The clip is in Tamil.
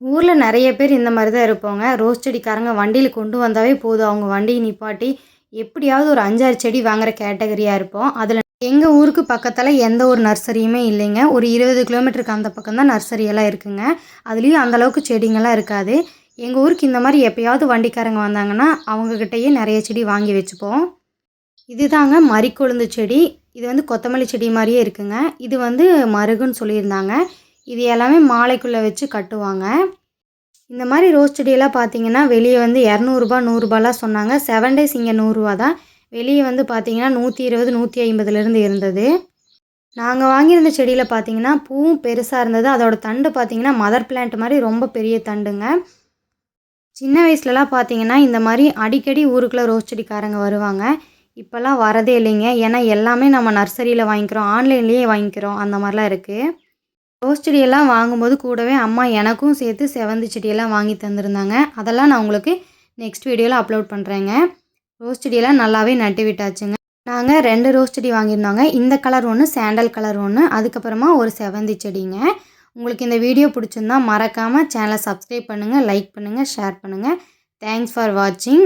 ஊரில் நிறைய பேர் இந்த மாதிரி தான் இருப்பாங்க. ரோஸ் செடிக்காரங்க வண்டியில் கொண்டு வந்தாவே போதும். அவங்க வண்டியை நிப்பாட்டி எப்படியாவது ஒரு அஞ்சாறு செடி வாங்குற கேட்டகரியாக இருப்போம். அதில் எங்கள் ஊருக்கு பக்கத்தில் எந்த ஒரு நர்சரியுமே இல்லைங்க. ஒரு இருபது கிலோமீட்டருக்கு அந்த பக்கம் தான் நர்சரி எல்லாம் இருக்குங்க. அதுலேயும் அந்தளவுக்கு செடிங்கள்லாம் இருக்காது. எங்கள் ஊருக்கு இந்த மாதிரி எப்பயாவது வண்டிக்காரங்க வந்தாங்கன்னா அவங்கக்கிட்டயே நிறைய செடி வாங்கி வச்சுப்போம். இதுதாங்க மறிக்கொழுந்து செடி. இது வந்து கொத்தமல்லி செடி மாதிரியே இருக்குங்க. இது வந்து மருகுன்னு சொல்லியிருந்தாங்க. இது எல்லாமே மாலைக்குள்ளே வச்சு கட்டுவாங்க. இந்த மாதிரி ரோஸ் செடியெல்லாம் பார்த்தீங்கன்னா வெளியே வந்து இரநூறுபா நூறுரூபாலாம் சொன்னாங்க. செவன் டேஸ் இங்கே நூறுரூவா தான். வெளியே வந்து பார்த்தீங்கன்னா நூற்றி இருபது நூற்றி ஐம்பதுலேருந்து இருந்தது. நாங்கள் வாங்கியிருந்த செடியில் பார்த்தீங்கன்னா பூவும் பெருசாக இருந்தது. அதோடய தண்டு பார்த்தீங்கன்னா மதர் பிளான்ட் மாதிரி ரொம்ப பெரிய தண்டுங்க. சின்ன வயசுலலாம் பார்த்தீங்கன்னா இந்த மாதிரி அடிக்கடி ஊருக்குள்ளே ரோஸ் செடிக்காரங்க வருவாங்க. இப்போல்லாம் வரதே இல்லைங்க. ஏன்னா எல்லாமே நம்ம நர்சரியில் வாங்கிக்கிறோம். ஆன்லைன்லேயே வாங்கிக்கிறோம். அந்த மாதிரிலாம் இருக்குது ரோஸ் செடியெல்லாம் வாங்கும்போது கூடவே அம்மா எனக்கும் சேர்த்து செவந்தி செடியெல்லாம் வாங்கி தந்திருந்தாங்க. அதெல்லாம் நான் உங்களுக்கு நெக்ஸ்ட் வீடியோவில் அப்லோட் பண்ணுறேங்க ரோஸ் செடியெல்லாம் நல்லாவே நட்டு விட்டாச்சுங்க. நாங்கள் ரெண்டு ரோஸ் செடி வாங்கியிருந்தோங்க. இந்த கலர் ஒன்று சாண்டல் கலர் ஒன்று அதுக்கப்புறமா ஒரு செவந்தி செடிங்க. உங்களுக்கு இந்த வீடியோ பிடிச்சிருந்தா மறக்காமல் சேனலை சப்ஸ்கிரைப் பண்ணுங்கள் லைக் பண்ணுங்கள் ஷேர் பண்ணுங்கள் தேங்க்ஸ் ஃபார் வாட்சிங்